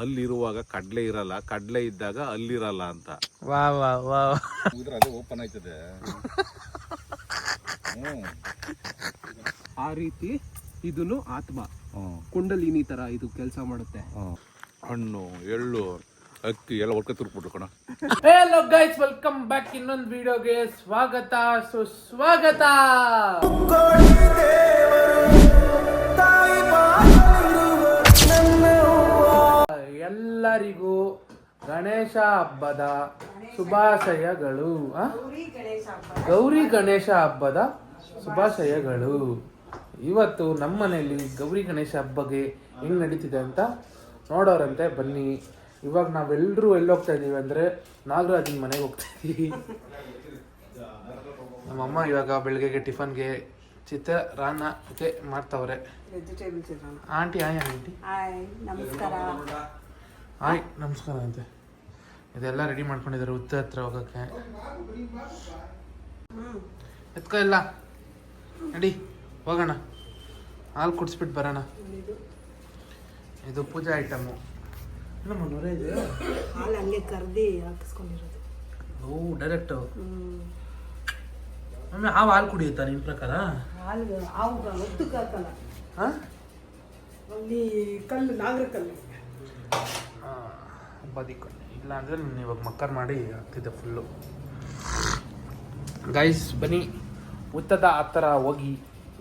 ಅಲ್ಲಿರುವಾಗ ಕಡ್ಲೆ ಇರಲ್ಲ ಕಡ್ಲೆ ಇದ್ದಾಗ ಅಲ್ಲಿರಲ್ಲ ಅಂತ. ವಾ ವಾ ವಾ. ಅದೇ ಓಪನ್ ಆಯ್ತದೆ. ಆ ರೀತಿ ಇದನ್ನು ಆತ್ಮ ಕುಂಡಲಿನಿ ತರ ಇದು ಕೆಲಸ ಮಾಡುತ್ತೆ. ಹಣ್ಣು ಎಳ್ಳು ಅಕ್ಕಿ ಎಲ್ಲ ಒಟ್ಕೆ ತುರ್ಕ್ಬಿಟ್ರು ಕಣ. ಹಲೋ ಗೈಸ್ ವೆಲ್ಕಮ್ ಬ್ಯಾಕ್ ಇನ್ನೊಂದು ವಿಡಿಯೋಗೆ ಸ್ವಾಗತ. ಸುಸ್ವಾಗತ ಗಣೇಶ ಹಬ್ಬದ ಶುಭಾಶಯಗಳು ಗೌರಿ ಗಣೇಶ ಹಬ್ಬದ ಶುಭಾಶಯಗಳು. ಇವತ್ತು ನಮ್ಮ ಮನೆಯಲ್ಲಿ ಗೌರಿ ಗಣೇಶ ಹಬ್ಬಗೆ ಹೆಂಗ್ ನಡೀತಿದೆ ಅಂತ ನೋಡೋರಂತೆ ಬನ್ನಿ. ಇವಾಗ ನಾವೆಲ್ಲರೂ ಎಲ್ಲಿ ಹೋಗ್ತಾ ಇದೀವಿ ಅಂದ್ರೆ ನಾಗರಾಜನ ಮನೆಗೆ ಹೋಗ್ತಾ ಇದೀವಿ. ನಮ್ಮಮ್ಮ ಇವಾಗ ಬೆಳಗ್ಗೆಗೆ ಟಿಫನ್ಗೆ ಚಿತ್ರಾನ್ನಕ್ಕೆ ಮಾಡ್ತಾವ್ರೆ. ಆಂಟಿ ಆಯ್ ಆಂಟಿ. ಹಾಯ್ ನಮಸ್ಕಾರ. ಆಯ್ ನಮಸ್ಕಾರ ಅಂತೆ. ಇದೆಲ್ಲ ರೆಡಿ ಮಾಡ್ಕೊಂಡಿದ್ದಾರೆ ಉತ್ತ ಹತ್ರ ಹೋಗಕ್ಕೆ. ಎತ್ಕೋ ಇಲ್ಲ ನಡಿ ಹೋಗೋಣ. ಹಾಲು ಕುಡಿಸ್ಬಿಟ್ಟು ಬರೋಣ. ಇದು. ಪೂಜಾ ಐಟಮು ನಮ್ಮ ನೂರೇ ಇದೆ. ಹಾಲು ಕರ್ದಿ ಹಾಕಿಸ್ಕೊಂಡಿರೋದು. ಓ ಡೈರೆಕ್ಟ್ ಒಮ್ಮೆ ಹಾವು ಹಾಲು ಕುಡಿಯುತ್ತಾ ನಿಮ್ಮ ಪ್ರಕಾರ? ಹಾಲು ಹಾವು ಒತ್ತಕ್ಕೆ ಹಾಕಲ್ಲ. ಹಾಂ? ಅಲ್ಲಿ ಕಲ್ಲು ನಾಗರ ಕಲ್ಲು. ಬದಿಕೊಂಡು ಇಲ್ಲ ಅಂದರೆ ನಾನು ಇವಾಗ ಮಕ್ಕರ್ ಮಾಡಿ ಆಗ್ತಿದ್ದೆ ಫುಲ್ಲು ಗೈಸ್ ಬನ್ನಿ. ಉತ್ತದ ಹತ್ರ ಹೋಗಿ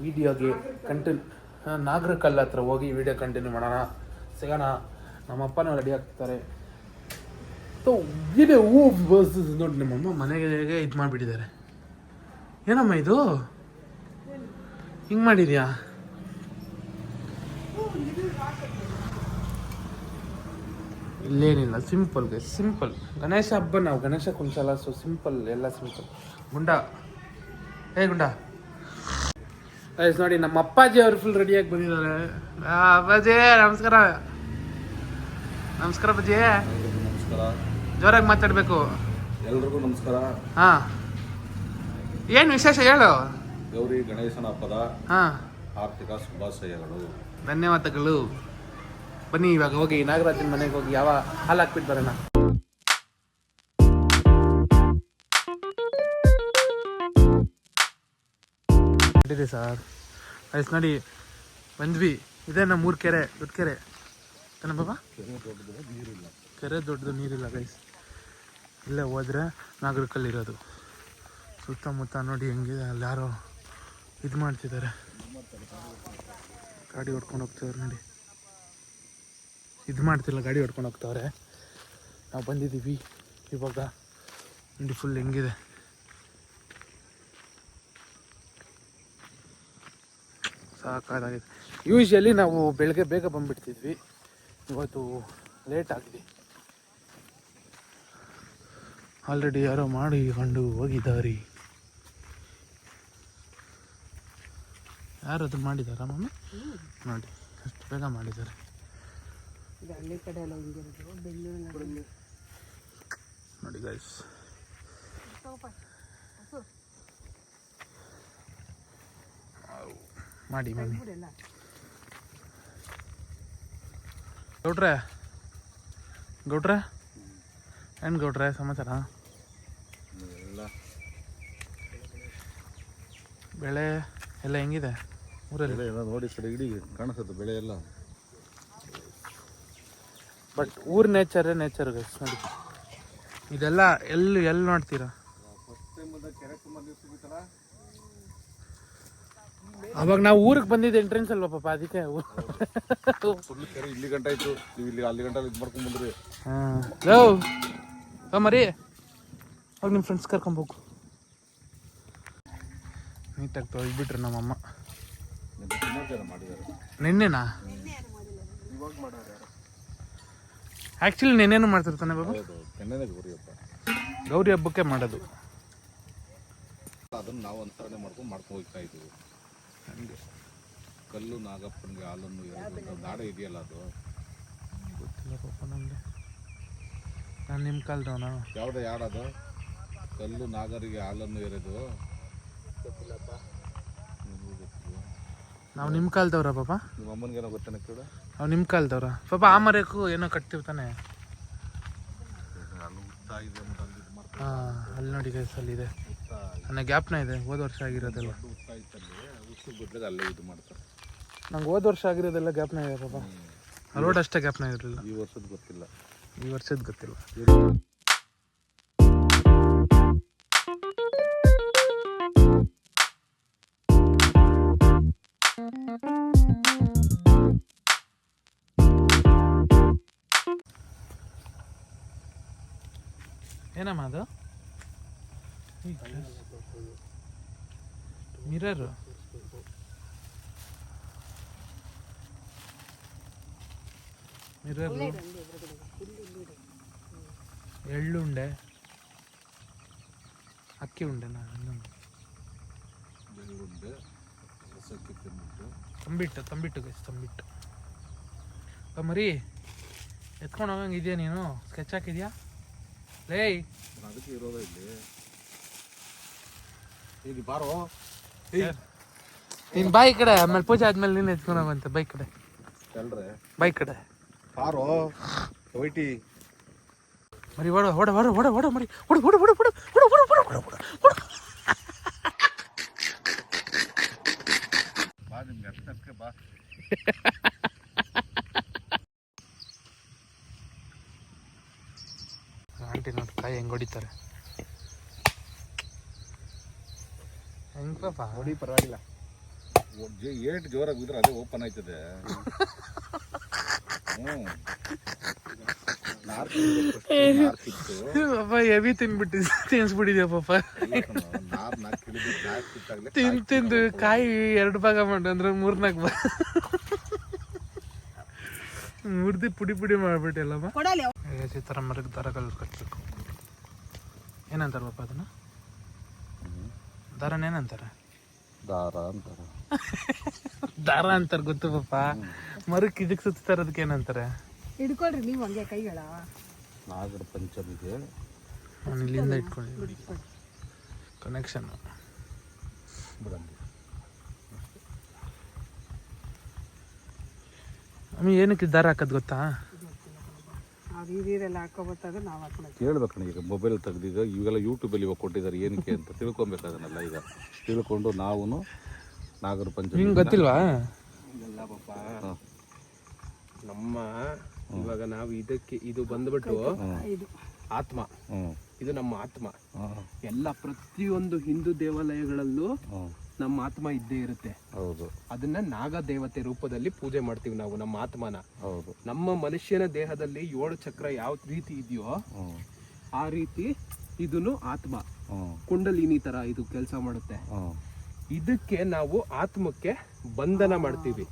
ವಿಡಿಯೋಗೆ ಕಂಟಿನ್ಯೂ ನಾಗರಕಲ್ಲ ಹತ್ರ ಹೋಗಿ ವಿಡಿಯೋ ಕಂಟಿನ್ಯೂ ಮಾಡೋಣ. ಸಿಗೋಣ. ನಮ್ಮಪ್ಪನೂ ರೆಡಿ ಆಗ್ತಾರೆ ಸೊ ಇದೆ ಹೂ ಬಸ್ ನೋಡಿ ನಮ್ಮಮ್ಮ ಮನೆಗೆ ಇದು ಮಾಡಿಬಿಟ್ಟಿದ್ದಾರೆ. ಏನಮ್ಮ ಇದು? ಹಿಂಗೆ ಮಾಡಿದ್ಯಾ? ಇಲ್ಲೇನಿಲ್ಲ. ಸಿಂಪಲ್ ಗೈಸ್ ಸಿಂಪಲ್ ಗಣೇಶ ಹಬ್ಬ ನಾವು ಗಣೇಶ ಕುಂಚಲ್ಲ ಸೊ ಸಿಂಪಲ್ ಎಲ್ಲ ಸಿಂಪಲ್ ಗುಂಡ. ಏ ಗುಂಡ. ಗೈಸ್ ನೋಡಿ ನಮ್ಮ ಅಪ್ಪಾಜಿ ಅವ್ರು ಫುಲ್ ರೆಡಿಯಾಗಿ ಬಂದಿದ್ದಾರೆ. ಅಪ್ಪಾಜಿ ನಮಸ್ಕಾರ. ನಮಸ್ಕಾರ ಅಪ್ಪಾಜಿ. ನಮಸ್ಕಾರ. ಜೋರಾಗಿ ಮಾತಾಡಬೇಕು. ಎಲ್ರಿಗೂ ನಮಸ್ಕಾರ. ಹಾ. ಏನು ವಿಶೇಷ ಹೇಳು. ಗೌರಿ ಗಣೇಶನ ಹಬ್ಬದ ಹಾ. ಆರ್ಥಿಕ ಶುಭಾಶಯಗಳು. ಧನ್ಯವಾದಗಳು. ಬನ್ನಿ, ಇವಾಗ ಹೋಗಿ ನಾಗರಾಜನ ಮನೆಗೆ ಹೋಗಿ ಯಾವ ಹಾಲು ಹಾಕ್ಬಿಟ್ಟು ಬರೋಣ. ಇದೆ ಸರ್. ಐಸ್ ನೋಡಿ. ಬಂದ್ವಿ. ಇದೆ ನಮ್ಮ ಊರ್ ಕೆರೆ, ದೊಡ್ಡ ಕೆರೆ. ಏನ ಬಾಬಾ? ಕೆರೆ ದೊಡ್ಡದು, ನೀರಿಲ್ಲ ಗೈಸ್ ಇಲ್ಲೇ ಹೋದ್ರೆ ನಾಗರಿಕಲ್ಲಿರೋದು ಸುತ್ತಮುತ್ತ ನೋಡಿ ಹೆಂಗಿದೆ, ಅಲ್ಲಿ ಯಾರೋ ಇದು ಮಾಡ್ತಿದ್ದಾರೆ. ಗಾಡಿ ಹೊಡ್ಕೊಂಡು ಹೋಗ್ತಿದ್ದಾರೆ ನೋಡಿ. ಇದು ಮಾಡ್ತಿಲ್ಲ, ಗಾಡಿ ಹೊಡ್ಕೊಂಡು ಹೋಗ್ತವ್ರೆ. ನಾವು ಬಂದಿದ್ದೀವಿ. ಇವಾಗ ನೋಡಿ ಫುಲ್ ಹೆಂಗಿದೆ. ಸಾಕಾಗಿದೆ. ಯೂಶ್ವಲಿ ನಾವು ಬೆಳಗ್ಗೆ ಬೇಗ ಬಂದುಬಿಡ್ತಿದ್ವಿ. ಇವತ್ತು ಲೇಟ್ ಆಗಿದೆ. ಆಲ್ರೆಡಿ ಯಾರೋ ಮಾಡಿಕೊಂಡು ಹೋಗಿದ್ದಾರೆ. ಯಾರು ಅದು ಮಾಡಿದಾರಾ ಮಮ್ಮಿ ನೋಡಿ, ಅಷ್ಟು ಬೇಗ ಮಾಡಿದ್ದಾರೆ. ಇದು ಹಳ್ಳಿ ಕಡೆ ಎಲ್ಲ ಹಿಂಗಿರೋದು ಬೆಂಗಳೂರಿನಲ್ಲಿ ನೋಡಿ ಗೈಸ್ ಮಾಡಿ ಮಮ್ಮಿ ಗೌಡ್ರೆ ಗೌಡ್ರೆ? ಏನು ಗೌಡ್ರೆ ಸಮಾಚಾರ? ಎಲ್ಲ ಬೆಳೆ ಎಲ್ಲ ಹೆಂಗಿದೆ? ಊರಲ್ಲಿ? ಎಲ್ಲ ನೋಡಿ ಸರ್ ಇಡೀ ಕಾಣಿಸುತ್ತೆ ಬೆಳೆ ಎಲ್ಲ. ಬಟ್ ಊರ್ ನೇಚರೇ ನೇಚರ್ ಗೈಸ್ ನೋಡಿ. ಇದೆಲ್ಲ ಎಲ್ಲಿ ಎಲ್ಲಿ ನೋಡ್ತೀರಾ? ಅವಾಗ ನಾವು ಊರಿಗೆ ಬಂದಿದ್ದ ಎಂಟ್ರೆನ್ಸ್ ಅಲ್ವಾ ಪಾಪ ಅದಕ್ಕೆ ಇಲ್ಲಿ ಗಂಟ ಆಯ್ತು ನೀವು ಇಲ್ಲಿ ಅಲ್ಲಿ ಗಂಟ ಇದು ಮಾಡ್ಕೊಂಡ್ ಬಂದ್ರಿ. ಹಾಂ. ಲೋ ಬಾ ಮರಿ. ಅವಾಗ ನಿಮ್ಮ ಫ್ರೆಂಡ್ಸ್ ಕರ್ಕೊಂಬೋಗು ನೀಟಾಗಿ ತೊಳೆದ್ಬಿಟ್ರು ನಮ್ಮಮ್ಮ. ನಿನ್ನೆನಾ? ಇವಾಗ ನಿನ್ನೆನಾ ಆ್ಯಕ್ಚುಲಿ ನೆನೇನು ಮಾಡ್ತಿರ್ತಾನೆ ಬಾಬು? ಹೌದು ಕೆನ್ನೆನೇ ಗೌರಿ ಹಬ್ಬ. ಗೌರಿ ಹಬ್ಬಕ್ಕೆ ಮಾಡೋದು. ಅದನ್ನು ನಾವು ಅನುಸರಣೆ ಮಾಡ್ಕೊಂಡು ಮಾಡ್ಕೊಂಡು ಹೋಗ್ತಾ ಇದ್ದೀವಿ. ಹಂಗೆ. ಕಲ್ಲು ನಾಗಪ್ಪನಿಗೆ ಹಾಲನ್ನು ಎರೆದು ಅಂತ ನಾಡೆ ಇದೆಯಲ್ಲ ಅದು? ಗೊತ್ತಿಲ್ಲ ಪಾಪ ನನಗೆ ನಾನು ನಿಮ್ಮ ಕಾಲದವನ? ಯಾವುದೇ ಯಾಡದು ಕಲ್ಲು ನಾಗರಿಗೆ ಹಾಲನ್ನು ಎರೆದು? ಗೊತ್ತಿಲ್ವಾ? ನಾವು ನಿಮ್ಮ ಕಾಲದವ್ರ ಪಾಪ? ನಿಮ್ಮ ಅಮ್ಮನಿಗೇನೋ ಗೊತ್ತೇನ ಕೇಳು. ನಾವು ನಿಮ್ಮ ಕಾಲದವ್ರ? ಪಾಪ ಆ ಮರಕ್ಕೂ ಏನೋ ಅಲ್ಲಿ ಇದೆ ಅಂತ ಅಲ್ಲಿ ಇದು ಹಾಂ ಅಲ್ಲಿ ನೋಡಿ ಗೈಸ್ ಅಲ್ಲಿದೆ ನನ್ನ ಗ್ಯಾಪ್ನ ಇದೆ. ಹೋದ ವರ್ಷ ಆಗಿರೋದೆಲ್ಲ. ಬದಲಿಗೆ ಅಲ್ಲೇ ಇದು ಮಾಡ್ತಾರೆ ನಂಗೆ ಹೋದ ವರ್ಷ ಆಗಿರೋದೆಲ್ಲ ಗ್ಯಾಪ್ನ ಇದೆ ಪಾಪ. ರೋಡ್ ಅಷ್ಟೇ ಗ್ಯಾಪ್ನ ಇರಲಿಲ್ಲ. ಈ ವರ್ಷದ ಗೊತ್ತಿಲ್ಲ. ಈ ವರ್ಷದ ಗೊತ್ತಿಲ್ಲ. ಏನಮ್ಮ ಅದು? ಮಿರರ್ ಮಿರರು ಎಳ್ಳುಂಡೆ ಅಕ್ಕಿ ಉಂಡೆನಾ ಇನ್ನೊಂದು. ಬೆಳ್ಳುಂಡೆ ರಸಕ್ಕೆ ತಿಂದ್ಬಿಟ್ಟು ತಂಬಿಟ್ಟು ತಂಬಿಟ್ಟು ಗೈಸ್ ತಂಬಿಟ್ಟು. ಮರಿ ಎತ್ಕೊಂಡು ಹೋಗಂಗೆ ಇದೆಯಾ ನೀನು? ಸ್ಕೆಚ್ ಹಾಕಿದ್ಯಾ? ಲೇಯ್ ನಾನು ಅದಕ್ಕೆ ಇರೋದ ಇಲ್ಲಿ ಈಗ ಬಾರೋ ನೀನು ಬಾಯಿ ಕಡೆ ಆಮೇಲೆ ಪೂಜೆ ಆದ್ಮೇಲೆ ನೀನು ಎತ್ಕೊಂಡು ಹೋಗಂತೆ ಬೈ ಕಡೆ ಎಲ್ರೆ ಬೈ ಕಡೆ ಬಾರೋ ವೈಟಿ ಮರಿ ಓಡ ಓಡ ಓಡ ಓಡ ಓಡ ಮರಿ ಓಡ ಓಡ ಓಡ ಓಡ ಓಡ ಓಡ ಓಡ ಓಡ ಓಡ ಓಡ ಬಾ ನಿಮ್ಗೆ ಅಷ್ಟಕ್ಕೆ ಬಾ ಆಂಟಿ ನೋಡಿ ಕಾಯಿ ಹೆಂಗ್ ಹೊಡಿತಾರೆ. ಹೆಂಗ್ ಪಾಪ? ಹೊಡಿ ಪರವಾಗಿಲ್ಲ. ಏಟ್ ಜೋರಾಗಿ ಬಿದ್ರೆ ಅದೇ ಓಪನ್ ಆಯ್ತದೆ. ಪಾಪ ಎವಿ ತಿನ್ಬಿಟ್ಟಿ ತಿನ್ಸ್ಬಿಟ್ಟಿದ್ಯಾ ಪಾಪ. ತಿಂದು ತಿಂದು ಕಾಯಿ ಎರಡು ಭಾಗ ಮಾಡು ಅಂದ್ರೆ ಮೂರ್ನಾಲ್ಕು ಭಾಗ. ಮುರ್ದಿ ಪುಡಿ ಪುಡಿ ಮಾಡ್ಬಿಟ್ಟಿಲ್ಲಮ್ಮ ಕೊಡಲಿ ಈ ಥರ ಮರಕ್ಕೆ ದಾರಗಳು ಕಟ್ಟಬೇಕು ಏನಂತಾರೆ ಪಾಪ ಅದನ್ನ? ದಾರನ ಏನಂತಾರೆ? ದಾರ ಅಂತಾರೆ. ದಾರ ಅಂತಾರೆ ಗೊತ್ತು ಪಾಪ. ಮರಕ್ಕೆ ಇದಕ್ಕೆ ಸುತ್ತಾರೆ ಅದಕ್ಕೆ ಏನಂತಾರೆ? ಹಿಡ್ಕೊಳ್ರಿ ನೀವು ಹಂಗೆ ಕೈಗಳ. ನಾಗರ ಪಂಚಮಿಗೆ. ನಾನು ಇಲ್ಲಿಂದ ಇಟ್ಕೊಳ್ಳಿ. ಕನೆಕ್ಷನ್ ಬಿಡಂಗಿ ಏನಕ್ಕೆ ದಾರ ಹಾಕೋದು ಗೊತ್ತಾ? ಅದು ಇದೆಲ್ಲ ಹಾಕೋಬತ್ತಾಗ ನಾವು ಹಾಕೊಳಕ್ಕೆ ಕೇಳ್ಬೇಕಣ್ಣ ಈಗ ಮೊಬೈಲ್ ತೆಗ್ದೀಗ ಇವೆಲ್ಲ ಯೂಟ್ಯೂಬಲ್ಲಿ ಇವಾಗ ಕೊಟ್ಟಿದ್ದಾರೆ. ಏನಕ್ಕೆ ಅಂತ ತಿಳ್ಕೊಬೇಕು ಅದನ್ನೆಲ್ಲ ಈಗ. ತಿಳ್ಕೊಂಡು ನಾವು ನಾಗರ ಪಂಚಮಿ ನಿಮ್ಗೆ ಗೊತ್ತಿಲ್ವಾ? ಇಲ್ಲ ಪಾಪ. ನಮ್ಮ ಇವಾಗ ನಾವು ಇದಕ್ಕೆ ಇದು ಬಂದ್ಬಿಟ್ಟು ಇದು. ಆತ್ಮ. ಇದು ನಮ್ಮ ಆತ್ಮ. ಎಲ್ಲ ಪ್ರತಿಯೊಂದು ಹಿಂದೂ ದೇವಾಲಯಗಳಲ್ಲೂ ನಮ್ಮ ಆತ್ಮ ಇದ್ದೇ ಇರುತ್ತೆ. ಹೌದು. ಅದನ್ನ ನಾಗ ದೇವತೆ ರೂಪದಲ್ಲಿ ಪೂಜೆ ಮಾಡ್ತೀವಿ ನಾವು ನಮ್ಮ ಆತ್ಮನ. ಹೌದು. ನಮ್ಮ ಮನುಷ್ಯನ ದೇಹದಲ್ಲಿ ಏಳು ಚಕ್ರ ಯಾವ ರೀತಿ ಇದೆಯೋ ಆ ರೀತಿ ಇದನ್ನು ಆತ್ಮ. ಕುಂಡಲಿನಿ ತರ ಇದು ಕೆಲಸ ಮಾಡುತ್ತೆ. ಹ್ಞೂ ಇದಕ್ಕೆ ನಾವು ಆತ್ಮಕ್ಕೆ ಬಂಧನ ಮಾಡ್ತೀವಿ.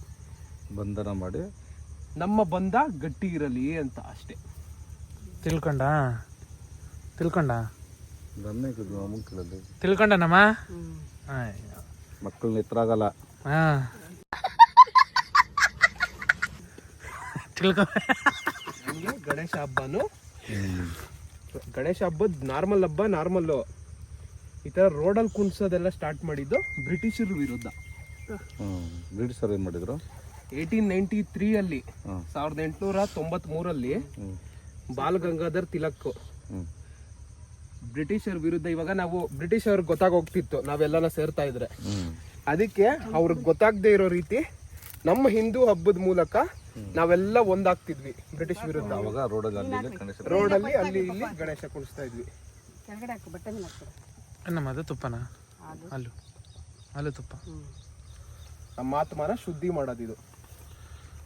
ಬಂಧನ ಮಾಡಿ. ನಮ್ಮ ಬಂಧ ಗಟ್ಟಿ ಇರಲಿ ಅಂತ ಅಷ್ಟೇ. ತಿಳ್ಕೊಂಡ? ತಿಳ್ಕೊಂಡ? ತಿಳ್ಕೊಂಡನಮ್ಮ? ಮಕ್ಕಳನ್ನ ಎತ್ತರಾಗಲ್ಲ ಹಾ. ತಿಳ್ಕೊ. ಹಂಗೆ ಗಣೇಶ ಹಬ್ಬನು. ಗಣೇಶ ಹಬ್ಬದ ನಾರ್ಮಲ್ ಹಬ್ಬ ನಾರ್ಮಲ್ಲು. ಈ ತರ ರೋಡಲ್ಲಿ ಕುಣಿಸೋದೆಲ್ಲ ಸ್ಟಾರ್ಟ್ ಮಾಡಿದ್ದು ಬ್ರಿಟಿಷರ ವಿರುದ್ಧ. ಬ್ರಿಟಿಷರು ಏನು ಮಾಡಿದ್ರು? ಏಯ್ಟೀನ್ ನೈಂಟಿ ತ್ರೀ ಅಲ್ಲಿ ಹಾಂ ಸಾವಿರದ ಎಂಟುನೂರ ತೊಂಬತ್ ಮೂರಲ್ಲಿ ಹ್ಞೂ ಬಾಲ್ ಗಂಗಾಧರ್ ತಿಲಕ್. ಹ್ಞೂ ಬ್ರಿಟಿಷರ ವಿರುದ್ಧ ಇವಾಗ ನಾವು ಬ್ರಿಟಿಷ್ ಅವ್ರಿಗೆ ಗೊತ್ತಾಗೋಗ್ತಿತ್ತು ನಾವೆಲ್ಲನ ಸೇರ್ತಾ ಇದ್ರೆ. ಅದಕ್ಕೆ ಅವ್ರಿಗೆ ಗೊತ್ತಾಗದೇ ಇರೋ ರೀತಿ ನಮ್ಮ ಹಿಂದೂ ಹಬ್ಬದ ಮೂಲಕ ನಾವೆಲ್ಲ ಒಂದಾಗ್ತಿದ್ವಿ ಬ್ರಿಟಿಷ್ ವಿರುದ್ಧ. ಅವಾಗ ರೋಡಲ್ಲಿ ಅಲ್ಲಿ ಇಲ್ಲಿ ಗಣೇಶ ರೋಡಲ್ಲಿ ಅಲ್ಲಿ ಇಲ್ಲಿ ಗಣೇಶ ಕುಣಿಸ್ತಾ ಇದ್ವಿ. ಏನಮ್ಮ ಅದು ತುಪ್ಪನ? ಅದು. ಅಲ್ಲು. ಅಲ್ಲು ತುಪ್ಪ. ನಮ್ಮ ಆತ್ಮನ ಶುದ್ಧಿ ಮಾಡೋದಿದು.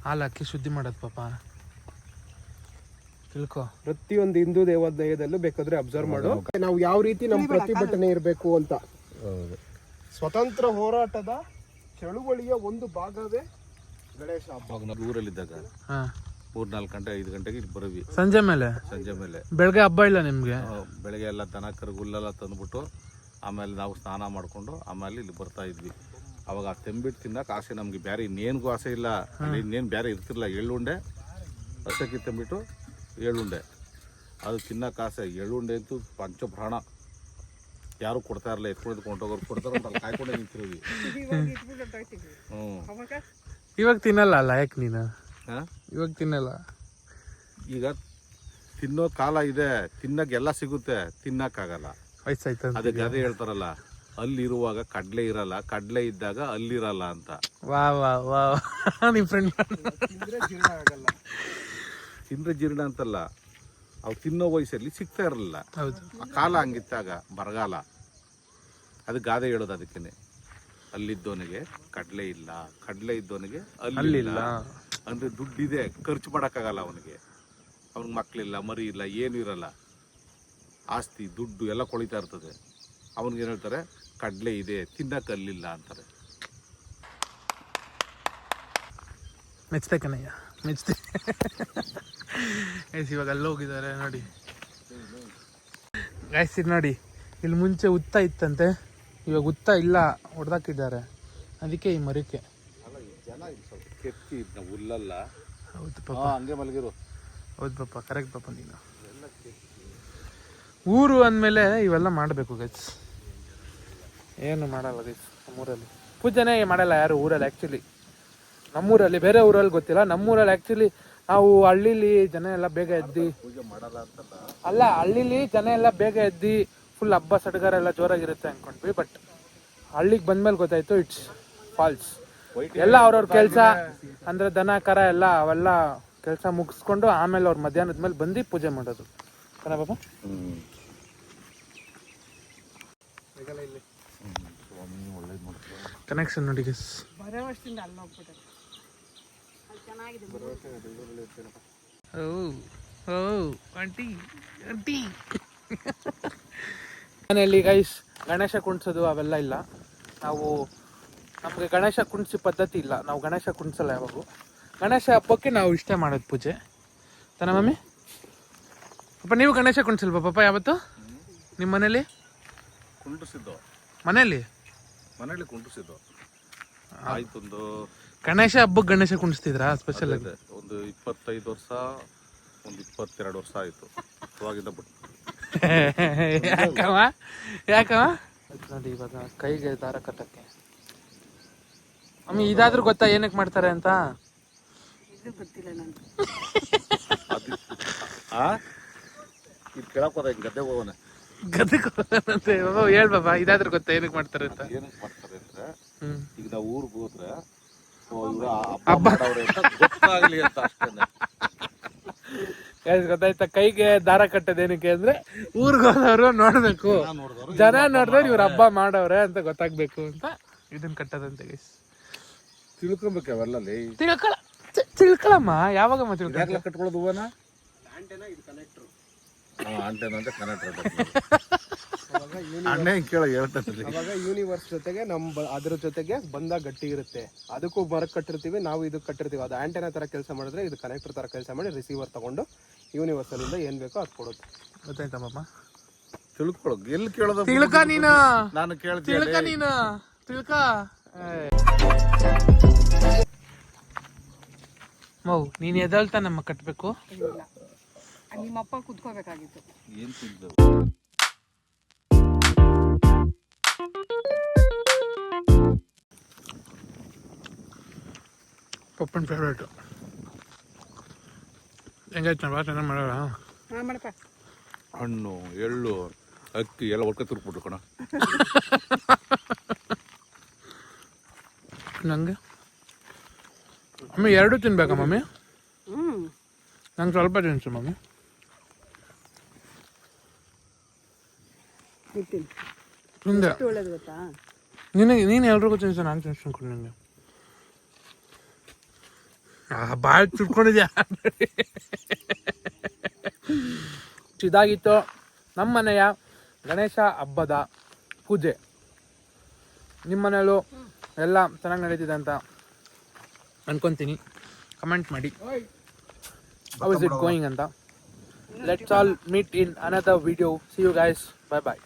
ಹಾಲು ಹಾಕಿ ಶುದ್ಧಿ ಮಾಡೋದು ಪಾಪ. ತಿಳ್ಕೊ. ಪ್ರತಿಯೊಂದು ಹಿಂದೂ ದೇವಾಲಯದಲ್ಲೂ ಬೇಕಾದ್ರೆ ಅಬ್ಸರ್ವ್ ಮಾಡೋ. ನಾವು ಯಾವ ರೀತಿ ನಮ್ಮ ಪ್ರತಿಭಟನೆ ಇರಬೇಕು ಅಂತ. ಹೌದು. ಸ್ವತಂತ್ರ ಹೋರಾಟದ ಚಳುವಳಿಯ ಒಂದು ಭಾಗವೇ ಗಣೇಶ ಹಬ್ಬ. ನಾವು ಊರಲ್ಲಿದ್ದಾಗ ಮೂರ್ ಮೂರು ನಾಲ್ಕು ಗಂಟೆ ಐದು ಗಂಟೆಗೆ ಇಲ್ಲಿ ಬರವಿ. ಸಂಜೆ ಮೇಲೆ? ಸಂಜೆ ಮೇಲೆ. ಬೆಳಗ್ಗೆ ಹಬ್ಬ ಇಲ್ಲ ನಿಮ್ಗೆ? ಆ, ಬೆಳಗ್ಗೆ ಎಲ್ಲ ದನ ಕರು ಹುಲ್ಲೆಲ್ಲ ತಂದ್ಬಿಟ್ಟು ಆಮೇಲೆ ನಾವು ಸ್ನಾನ ಮಾಡಿಕೊಂಡು ಆಮೇಲೆ ಇಲ್ಲಿ ಬರ್ತಾ ಇದ್ವಿ. ಅವಾಗ ಆ ತೆಂಬಿಟ್ಟು ತಿನ್ನಕ್ಕೆ ಆಸೆ ನಮಗೆ. ಬೇರೆ ಇನ್ನೇನಿಗೂ ಆಸೆ ಇಲ್ಲ. ಅಲ್ಲಿ ಇನ್ನೇನು ಬೇರೆ ಇರ್ತಿರ್ಲಿಲ್ಲ. ಎಳ್ಳುಂಡೆ ಹಸಕ್ಕಿ ತಂಬಿಟ್ಟು ಎಳ್ಳುಂಡೆ ಅದು ತಿನ್ನೋಕೆ ಆಸೆ. ಎಳ್ಳುಂಡೆ ಅಂತೂ ಪಂಚಪ್ರಾಣ. ಯಾರು ಕೊಡ್ತಾ ಇರಲ್ಲ ಎತ್ಕೊಂಡು ಕೊಂಡೋಗೋರು ಅಂತ ಕಾಯ್ಕೊಂಡೆ ನಿಂತಿರೋದು. ಹ್ಞೂ. ಅವಾಗ ಇವಾಗ ತಿನ್ನಲ್ಲ ಅಲ್ಲ ಯಾಕೆ ನೀನು? ಹಾಂ? ಇವಾಗ ತಿನ್ನಲ್ಲ. ಈಗ ತಿನ್ನೋ ಕಾಲ ಇದೆ. ತಿನ್ನಕ್ಕೆ ಎಲ್ಲ ಸಿಗುತ್ತೆ. ತಿನ್ನಕ್ಕಾಗಲ್ಲ ವಯಸ್ಸಾಯ್ತು ಅದಕ್ಕೆ ಅದೇ ಹೇಳ್ತಾರಲ್ಲ ಅಲ್ಲಿರುವಾಗ ಕಡಲೆ ಇರಲ್ಲ. ಕಡಲೆ ಇದ್ದಾಗ ಅಲ್ಲಿರಲ್ಲ ಅಂತ. ವಾ ವಾ ವಾ ನಿಮ್ಮ ಫ್ರೆಂಡ್ ತಿಂದ್ರೆ ಜೀರ್ಣ ಅಂತಲ್ಲ ಅವು ತಿನ್ನೋ ವಯಸ್ಸಲ್ಲಿ ಸಿಗ್ತಾ ಇರಲಿಲ್ಲ. ಆ ಕಾಲ ಹಂಗಿತ್ತಾಗ ಬರಗಾಲ ಅದು ಗಾದೆ ಹೇಳೋದು ಅದಕ್ಕೇನೆ. ಅಲ್ಲಿದ್ದವನಿಗೆ ಕಡಲೆ ಇಲ್ಲ ಕಡಲೆ ಇದ್ದವನಿಗೆ ಅಲ್ಲಿಲ್ಲ. ಅಂದ್ರೆ ದುಡ್ಡಿದೆ ಖರ್ಚು ಮಾಡೋಕ್ಕಾಗಲ್ಲ ಅವನಿಗೆ. ಅವ್ನಿಗೆ ಮಕ್ಕಳಿಲ್ಲ ಮರಿ ಇಲ್ಲ ಏನೂ ಇರಲ್ಲ. ಆಸ್ತಿ ದುಡ್ಡು ಎಲ್ಲ ಕೊಳಿತಾ ಇರ್ತದೆ. ಅವನಿಗೆ ಏನು ಹೇಳ್ತಾರೆ? ಕಡಲೆ ಇದೆ ತಿನ್ನಕ್ಕೆ ಅಲ್ಲಿಲ್ಲ ಅಂತಾರೆ. ಮೆಚ್ತೆ ಮೆಚ್ತೆ ಗೈಸ್ ಇವಾಗ ಅಲ್ಲಿ ಹೋಗಿದ್ದಾರೆ ನೋಡಿ. ಗೈಸ್ ಇದು ನೋಡಿ ಇಲ್ಲಿ ಮುಂಚೆ ಉತ್ತ ಇತ್ತಂತೆ ಇವಾಗ ಉತ್ತ ಇಲ್ಲ ಹೊಡೆದಾಕಿದ್ದಾರೆ. ಅದಕ್ಕೆ ಈ ಮರಿಕೆ. ಹೌದು ಪಾಪ. ಹಂಗೆ ಮಲಗಿರು. ಹೌದು ಪಾಪ ಕರೆಕ್ಟ್ ಪಾಪ ನೀನು. ಊರು ಅಂದಮೇಲೆ ಇವೆಲ್ಲ ಮಾಡಬೇಕು ಗೈಸ್ ಏನು ಮಾಡಲ್ಲ ಗೈಸ್ ನಮ್ಮೂರಲ್ಲಿ. ಪೂಜೆನೇ ಮಾಡಲ್ಲ ಯಾರು ಊರಲ್ಲಿ ಆ್ಯಕ್ಚುಲಿ ನಮ್ಮೂರಲ್ಲಿ ಬೇರೆ ಊರಲ್ಲಿ ಗೊತ್ತಿಲ್ಲ. ನಮ್ಮೂರಲ್ಲಿ ಆ್ಯಕ್ಚುಲಿ ನಾವು ಹಳ್ಳಿಲಿ ಜನ ಎಲ್ಲ ಬೇಗ ಎದ್ದಿ ಪೂಜೆ ಮಾಡಲ್ಲ ಅಂತಲ್ಲ ಅಲ್ಲ ಹಳ್ಳಿಲಿ ಜನ ಎಲ್ಲ ಬೇಗ ಎದ್ದಿ ಫುಲ್ ಹಬ್ಬ ಸಡಗರ ಎಲ್ಲ ಜೋರಾಗಿರುತ್ತೆ ಅನ್ಕೊಂಡ್ವಿ ಬಟ್ ಹಳ್ಳಿಗೆ ಬಂದ್ಮೇಲೆ ಗೊತ್ತಾಯ್ತು ಇಟ್ಸ್ ಫಾಲ್ಸ್ ಎಲ್ಲ ಅವ್ರವ್ರ ಕೆಲಸ ಅಂದ್ರೆ ದನ ಕರ ಎಲ್ಲ ಅವೆಲ್ಲ ಕೆಲಸ ಮುಗಿಸ್ಕೊಂಡು ಆಮೇಲೆ ಅವ್ರ ಮಧ್ಯಾಹ್ನದ ಮೇಲೆ ಬಂದು ಪೂಜೆ ಮಾಡೋದು. ಕಣ ಬಾಬಾ? ಕನೆಕ್ಷನ್ ನೋಡಿ ಗೆಸ್ ಬರೋ ವರ್ಷದಿಂದ ಅಲ್ಲಿ ಹೋಗ್ಬಿಟ್ಟೆ. ಚೆನ್ನಾಗಿದೆ ಓ ಓ ಆಂಟಿ ಆಂಟಿ. ಮನೆಯಲ್ಲಿ ಗೈಸ್ ಗಣೇಶ ಕುಣಿಸೋದು ಅವೆಲ್ಲ ಇಲ್ಲ. ನಾವು ನಮಗೆ ಗಣೇಶ ಕುಣಿಸಿ ಪದ್ಧತಿ ಇಲ್ಲ. ನಾವು ಗಣೇಶ ಕುಣಿಸಲ್ಲ ಯಾವಾಗೂ. ಗಣೇಶ ಹಬ್ಬಕ್ಕೆ ನಾವು ಇಷ್ಟೇ ಮಾಡೋದು ಪೂಜೆ. ತಾನ ಮಮ್ಮಿ? ಪಪ್ಪ ನೀವು ಗಣೇಶ ಕುಣಿಸಲ್ವಾ ಪಾಪ ಯಾವತ್ತು? ನಿಮ್ಮ ಮನೇಲಿ ಕುಂಡಿಸಿದ್ದು ಮನೇಲಿ ಮನೇಲಿ ಆಯ್ತು ಆಯ್ತೊಂದು ಗಣೇಶ ಹಬ್ಬ ಗಣೇಶ ಕುಣಿಸ್ತಿದ್ರಾ ಸ್ಪೆಷಲ್ ಆಗಿ? ಅದೇ, ಒಂದು ಇಪ್ಪತ್ತೈದು ವರ್ಷ ಒಂದು ಇಪ್ಪತ್ತೆರಡು ವರ್ಷ ಆಯ್ತು. ಅವಾಗಿಂದ ಬಿಟ್ಟು. ಯಾಕವ ಯಾಕವ ನೋಡಿ ಇವಾಗ ಕೈಗೆ ದಾರ ಕಟ್ಟಕ್ಕೆ. ಅಮ್ಮಿ ಇದಾದ್ರೂ ಗೊತ್ತಾ ಏನಕ್ಕೆ ಮಾಡ್ತಾರೆ ಅಂತ? ಇದು ಗೊತ್ತಿಲ್ಲ ನನಗೆ ಅದು ಆ? ಇದು ಹೋದ ಹಿಂಗ್ ಗದ್ದೆ ಹೋಗೋನೆ. ಗದಕ್ಕೆ ಹೇಳ್ ಬಾಬಾ ಇದಾದ್ರೂ ಗೊತ್ತಾ ಏನಕ್ಕೆ ಮಾಡ್ತಾರೆ ಅಂತ? ಏನಕ್ಕೆ ಮಾಡ್ತಾರೆ ಅಂದ್ರೆ ಹ್ಮ್. ಈಗ ನಾವು ಊರಿಗೆ ಹೋದ್ರೆ ಗೊತ್ತಾಗ್ಲಿ ಅಂತ ಅಷ್ಟೇನೆ. ಗೊತ್ತಾಯ್ತಾ? ಕೈಗೆ ದಾರ ಕಟ್ಟೋದೇನಕ್ಕೆ ಅಂದ್ರೆ ಊರ್ಗ್ ಹೋದವ್ರು ನೋಡ್ಬೇಕು. ಜನ ನೋಡಿದ್ರೆ ಇವ್ರ ಹಬ್ಬ ಮಾಡವ್ರೆ ಅಂತ ಗೊತ್ತಾಗ್ಬೇಕು ಅಂತ ಇದನ್ ಕಟ್ಟದಂತೆ ಗೈಸ್ ತಿಳ್ಕೊಬೇಕು ಅವೆಲ್ಲ ತಿಳ್ಕೊಳ ತಿಳ್ಕೊಳಮ್ಮ. ಯಾವಾಗಮ್ಮ ತಿಳ್ಕೊಳ ಯಾಕೆ ಕಟ್ಕೊಳ್ಳೋದು ಹೂವನ? ಆಂಟೆನಾ ಇದು ಕನೆಕ್ಟ್ರು ಆಂಟೆನ ಅಂತ ಕನೆಕ್ಟರ್ ಅಣ್ಣ ಕೇಳ ಅವಾಗ ಯೂನಿವರ್ಸ್ ಜೊತೆಗೆ ನಮ್ಮ ಬ- ಅದ್ರ ಜೊತೆಗೆ ಬಂದ ಗಟ್ಟಿ ಇರುತ್ತೆ. ಅದಕ್ಕೂ ಮರಕ್ಕೆ ಕಟ್ಟಿರ್ತೀವಿ ನಾವು ಇದಕ್ಕೆ ಕಟ್ಟಿರ್ತೀವಿ. ಅದು ಆಂಟೆನಾ ತರ ಕೆಲಸ ಮಾಡಿದ್ರೆ ಇದು ಕನೆಕ್ಟರ್ ತರ ಕೆಲಸ ಮಾಡಿ ರಿಸೀವರ್ ತಗೊಂಡು ಯೂನಿವರ್ಸ್ ಅಲ್ಲಿಂದ ಏನ್ ಬೇಕೋ ಅದು ಕೊಡುತ್ತೆ. ಗೊತ್ತಾಯ್ತಾ ತಿಳ್ಕೊಳಕ್ ಎಲ್ಲಿ ಕೇಳೋದು ತಿಳ್ಕ ನೀನು. ನಾನು ಕೇಳ್ತೀನಿ ತಿಳ್ಕ ನೀನು. ತಿಳ್ಕ. ಮೌ ನೀನ್ ಎದಳ್ತಾ ನಮ್ಮ ಅಲ್ಲಿ ನಿಮ್ಮಪ್ಪ ಕುತ್ಕೋಬೇಕಾಗಿತ್ತು. ಏನ್ ತಿಂದು ಪಪ್ಪನ ಫೇವ್ರೇಟು ಹೆಂಗಾಯ್ತು ಭಾಳ ಚೆನ್ನಾಗಿ ಮಾಡೋಣ ಹಾಂ? ಮಾಡಪ್ಪ. ಹಣ್ಣು ಎಳ್ಳು ಅಕ್ಕಿ ಎಲ್ಲ ಒಟ್ಕ ತಿರ್ಬಿಟ್ರು ಕಣ. ನಂಗೆ? ಮಮ್ಮಿ ಎರಡು ತಿನ್ಬೇಕಾ ಮಮ್ಮಿ? ನಂಗೆ ಸ್ವಲ್ಪ ತಿನ್ಸು ಮಮ್ಮಿ. ಎಷ್ಟು ಒಳ್ಳೇದು ಗೊತ್ತಾ? ನಿನಗೆ ನೀನು ಎಲ್ರಿಗೂ ತಿನ್ಸ ನಾನು ತಿನ್ಸ್ಕೊಂಡು ನಿನಗೆ ಭಾಳ ತಿಳ್ಕೊಂಡಿದ್ಯಾ ಇದಾಗಿತ್ತು ನಮ್ಮನೆಯ ಗಣೇಶ ಹಬ್ಬದ ಪೂಜೆ. ನಿಮ್ಮ ಮನೆಯಲ್ಲೂ ಎಲ್ಲ ಚೆನ್ನಾಗಿ ನಡೀತಿದೆ ಅಂತ ಅನ್ಕೊಂತೀನಿ. ಕಮೆಂಟ್ ಮಾಡಿ. ಹೌ ಇಸ್ ಇಟ್ ಗೋಯಿಂಗ್ ಅಂತ? Let's all meet in another video see you guys bye bye